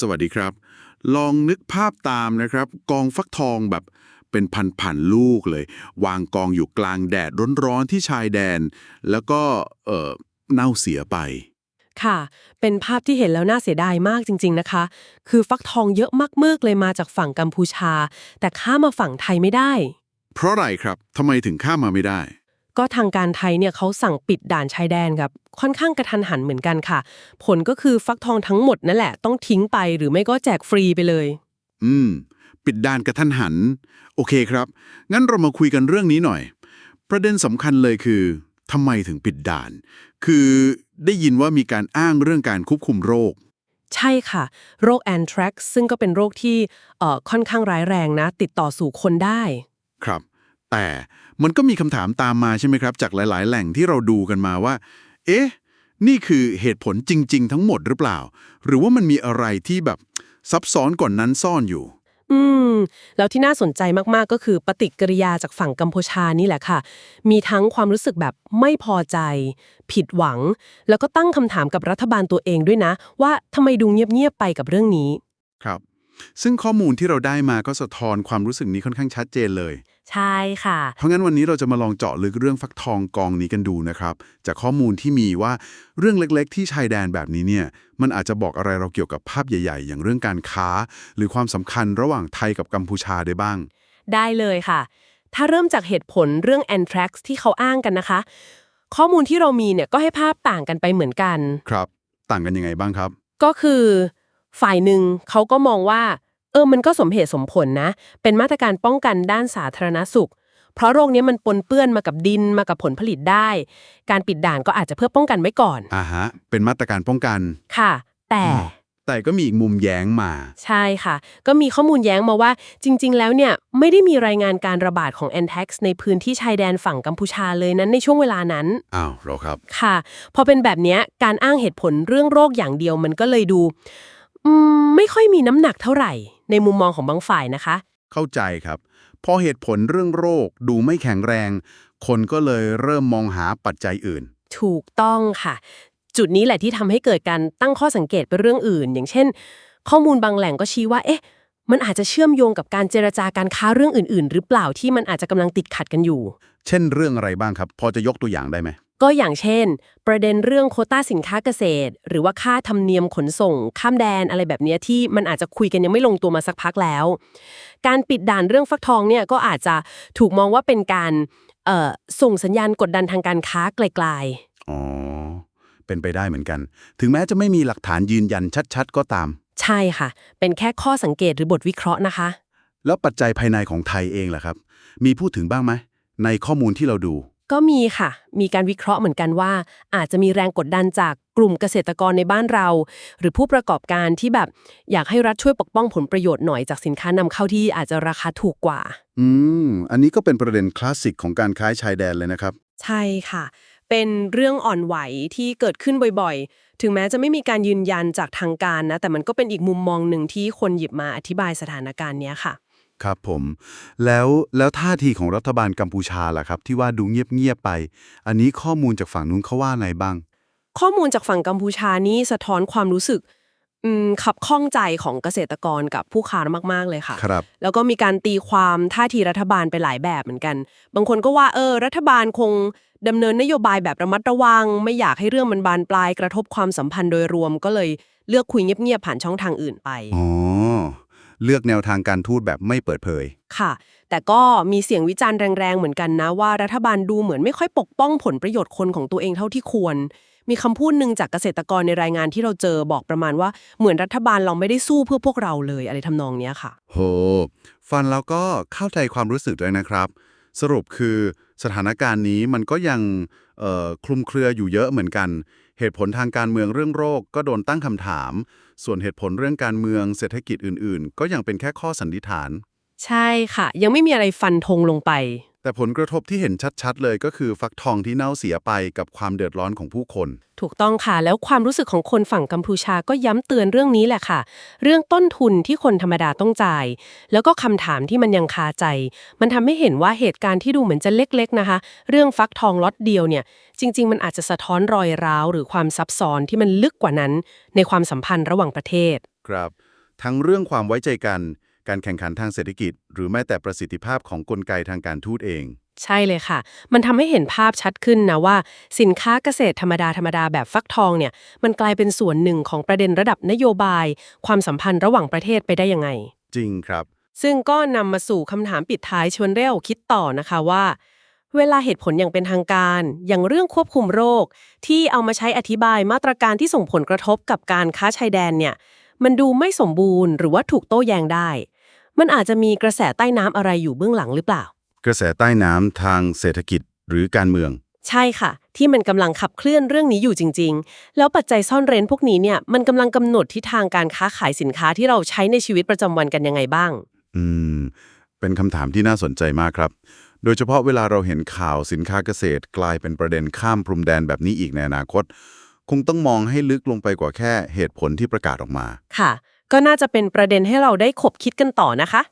สวัสดีครับ ลองนึกภาพตามนะครับ กองฟักทองแบบเป็นพันๆลูกเลย วางกองอยู่กลางแดดร้อนๆที่ชายแดน แล้วก็เอ่อเน่าเสียไป ค่ะ เป็นภาพที่เห็นแล้วน่าเสียดายมากจริง ๆนะคะ คือฟักทองเยอะมากๆเลยมาจากฝั่งกัมพูชา แต่ข้ามมาฝั่งไทยไม่ได้ เพราะอะไรครับทำไมถึงข้ามมาไม่ได้ ก็ทางการไทยเนี่ยเขาสั่งปิดด่านชายแดนครับค่อนข้างกระทันหันเหมือนกันค่ะ ผลก็คือฟักทองทั้งหมดนั่นแหละ ต้องทิ้งไปหรือไม่ก็แจกฟรีไปเลย อืม ปิดด่านกระทันหัน โอเคครับ งั้นเรามาคุยกันเรื่องนี้หน่อย ประเด็นสำคัญเลยคือทำไมถึงปิดด่าน คือได้ยินว่ามีการอ้างเรื่องการควบคุมโรค ใช่ค่ะ โรคแอนทรักซ์ซึ่งก็เป็นโรคที่เอ่อค่อนข้างร้ายแรงนะ ติดต่อสู่คนได้ ครับ แต่มันก็มีคำถามตามมาใช่ไหมครับ จากหลาย ๆ แหล่งที่เราดูกันมาว่า เอ๊ะ นี่คือเหตุผลจริง ๆ ทั้งหมดหรือเปล่า หรือว่ามันมีอะไรที่แบบซับซ้อนกว่านนั้นซ่อนอยู่ อืม แล้วที่น่าสนใจมาก ๆ ก็คือปฏิกิริยาจากฝั่งกัมพูชานี่แหละค่ะ มีทั้งความรู้สึกแบบไม่พอใจ ผิดหวัง แล้วก็ตั้งคำถามกับรัฐบาลตัวเองด้วยนะ ว่าทำไมดูเงียบ ๆ ไปกับเรื่องนี้ ครับ ซึ่งข้อมูลที่เราได้มาก็สะท้อนความรู้สึกนี้ค่อนข้างชัดเจนเลย ใช่ค่ะ เพราะงั้นวันนี้เราจะมาลองเจาะลึกเรื่องฟักทองกองนี้กันดูนะครับ จากข้อมูลที่มีว่าเรื่องเล็กๆ ที่ชายแดนแบบนี้เนี่ย มันอาจจะบอกอะไรเราเกี่ยวกับภาพใหญ่ ๆ อย่างเรื่องการค้า หรือความสำคัญระหว่างไทยกับกัมพูชาได้บ้าง ได้เลยค่ะ ถ้าเริ่มจากเหตุผลเรื่องแอนทรักซ์ที่เขาอ้างกันนะคะ ข้อมูลที่เรามีเนี่ยก็ให้ภาพต่างกันไปเหมือนกัน ครับ ต่างกันยังไงบ้างครับ ก็คือ ฝ่ายหนึ่งเขาก็มองว่า เออมันก็สมเหตุสมผลนะ เป็นมาตรการป้องกันด้านสาธารณสุข เพราะโรคนี้มันปนเปื้อนมากับดินมากับผลผลิตได้ การปิดด่านก็อาจจะเพื่อป้องกันไว้ก่อน อ่าฮะ เป็นมาตรการป้องกัน ค่ะ แต่ แต่ก็มีอีกมุมแย้งมา ใช่ค่ะ ก็มีข้อมูลแย้งมาว่า จริง ๆ แล้วเนี่ยไม่ได้มีรายงานการระบาดของแอนแท็กซ์ในพื้นที่ชายแดนฝั่งกัมพูชาเลยนั้นในช่วงเวลานั้น อ้าวเหรอครับ ค่ะ พอเป็นแบบเนี้ยการอ้างเหตุผลเรื่องโรคอย่างเดียวมันก็เลยดู อืมไม่ค่อยมีน้ำหนักเท่าไหร่ ในมุมมองของบางฝ่ายนะคะ เข้าใจครับ พอเหตุผลเรื่องโรคดูไม่แข็งแรง คนก็เลยเริ่มมองหาปัจจัยอื่น ถูกต้องค่ะ จุดนี้แหละที่ทำให้เกิดการตั้งข้อสังเกตเป็นเรื่องอื่น อย่างเช่น ข้อมูลบางแหล่งก็ชี้ว่า เอ๊ะ มันอาจจะเชื่อมโยงกับการเจรจาการค้าเรื่องอื่น ๆ หรือเปล่าที่มันอาจจะกำลังติดขัดกันอยู่ เช่นเรื่องอะไรบ้างครับ พอจะยกตัวอย่างได้ไหม ก็อย่างเช่น ประเด็นเรื่องโควต้าสินค้าเกษตร หรือว่าค่าธรรมเนียมขนส่ง ข้ามแดนอะไรแบบเนี้ยที่มันอาจจะคุยกันยังไม่ลงตัวมาสักพักแล้ว การปิดด่านเรื่องฟักทองเนี่ยก็อาจจะถูกมองว่าเป็นการเอ่อส่งสัญญาณกดดันทางการค้าไกลอ๋อเป็นไปได้เหมือนกัน ถึงแม้จะไม่มีหลักฐานยืนยันชัด ๆ ก็ตามๆใช่ค่ะ เป็นแค่ข้อสังเกตหรือบทวิเคราะห์นะคะ แล้วปัจจัยภายในของไทยเองล่ะครับ มีพูดถึงบ้างไหมในข้อมูลที่เราดู ก็มีค่ะ มีการวิเคราะห์เหมือนกันว่า อาจจะมีแรงกดดันจากกลุ่มเกษตรกรในบ้านเรา หรือผู้ประกอบการที่แบบอยากให้รัฐช่วยปกป้องผลประโยชน์หน่อยจากสินค้านำเข้าที่อาจจะราคาถูกกว่า อืม อันนี้ก็เป็นประเด็นคลาสสิกของการค้าชายแดนเลยนะครับ ใช่ค่ะ เป็นเรื่องอ่อนไหวที่เกิดขึ้นบ่อยๆ ถึงแม้จะไม่มีการยืนยันจากทางการนะ แต่มันก็เป็นอีกมุมมองหนึ่งที่คนหยิบมาอธิบายสถานการณ์เนี้ยค่ะ ครับผม แล้วแล้วท่าทีของรัฐบาลกัมพูชาล่ะครับ ที่ว่าดูเงียบๆไป อันนี้ข้อมูลจากฝั่งนู้นเขาว่าไงบ้าง ข้อมูลจากฝั่งกัมพูชานี่สะท้อนความรู้สึกอืมขับข้องใจของเกษตรกรกับผู้ค้ามาก ๆ เลยค่ะครับแล้วก็มีการตีความท่าทีรัฐบาลไปหลายแบบเหมือนกัน บางคนก็ว่าเออรัฐบาลคงดำเนินนโยบายแบบระมัดระวัง ไม่อยากให้เรื่องมันบานปลายกระทบความสัมพันธ์โดยรวมก็เลยเลือกคุยเงียบ ๆ ผ่านช่องทางอื่นไป อ๋อ เลือกแนวทางการทูตแบบไม่เปิดเผย ค่ะ แต่ก็มีเสียงวิจารณ์แรงๆ เหมือนกันนะว่ารัฐบาลดูเหมือนไม่ค่อยปกป้องผลประโยชน์คนของตัวเองเท่าที่ควร มีคำพูดหนึ่งจากเกษตรกรในรายงานที่เราเจอบอกประมาณว่าเหมือนรัฐบาลเราไม่ได้สู้เพื่อพวกเราเลยอะไรทำนองเนี้ยค่ะ โห ฟันแล้วก็เข้าใจความรู้สึกด้วยนะครับ สรุปคือสถานการณ์นี้มันก็ยังเอ่อ คลุมเครืออยู่เยอะเหมือนกัน เหตุผลทางการเมืองเรื่องโรคก็โดนตั้งคำถาม ส่วนเหตุผลเรื่องการเมืองเศรษฐกิจอื่น ๆ ก็ยังเป็นแค่ข้อสันนิษฐาน ใช่ค่ะ ยังไม่มีอะไรฟันธงลงไป แต่ผลกระทบที่เห็นชัดๆ เลยก็คือฟักทองที่เน่าเสียไปกับความเดือดร้อนของผู้คน ถูกต้องค่ะ แล้วความรู้สึกของคนฝั่งกัมพูชาก็ย้ำเตือนเรื่องนี้แหละค่ะ เรื่องต้นทุนที่คนธรรมดาต้องจ่าย แล้วก็คำถามที่มันยังคาใจ มันทำให้เห็นว่าเหตุการณ์ที่ดูเหมือนจะเล็กๆนะคะ เรื่องฟักทองล็อตเดียวเนี่ย จริง ๆ มันอาจจะสะท้อนรอยร้าว หรือความซับซ้อนที่มันลึกกว่านั้น ในความสัมพันธ์ระหว่างประเทศ ครับ ทั้งเรื่องความไว้ใจกัน การแข่งขันทางเศรษฐกิจ หรือแม้แต่ประสิทธิภาพของกลไกทางการทูตเอง ใช่เลยค่ะ มันทำให้เห็นภาพชัดขึ้นนะว่า สินค้าเกษตรธรรมดาธรรมดาแบบฟักทองเนี่ยมันกลายเป็นส่วนหนึ่งของประเด็นระดับนโยบาย ความสัมพันธ์ระหว่างประเทศไปได้ยังไง จริงครับ ซึ่งก็นำมาสู่คำถามปิดท้ายชวนเร็วคิดต่อนะคะว่า เวลาเหตุผลอย่างเป็นทางการ อย่างเรื่องควบคุมโรค ที่เอามาใช้อธิบายมาตรการที่ส่งผลกระทบกับการค้าชายแดนเนี่ยมันดูไม่สมบูรณ์หรือว่าถูกโต้แย้งได้ มันอาจจะมีกระแสใต้น้ำอะไรอยู่เบื้องหลังหรือเปล่า กระแสใต้น้ำทางเศรษฐกิจหรือการเมือง ใช่ค่ะ ที่มันกำลังขับเคลื่อนเรื่องนี้อยู่จริง ๆ แล้วปัจจัยซ่อนเร้นพวกนี้เนี่ยมันกำลังกำหนดทิศทางการค้าขายสินค้าที่เราใช้ในชีวิตประจำวันกันยังไงบ้าง อืม เป็นคำถามที่น่าสนใจมากครับ โดยเฉพาะเวลาเราเห็นข่าวสินค้าเกษตร กลายเป็นประเด็นข้ามพรมแดนแบบนี้อีกในอนาคต คงต้องมองให้ลึกลงไปกว่าแค่เหตุผลที่ประกาศออกมา ค่ะ ก็น่าจะเป็นประเด็นให้เราได้ขบคิดกันต่อนะคะ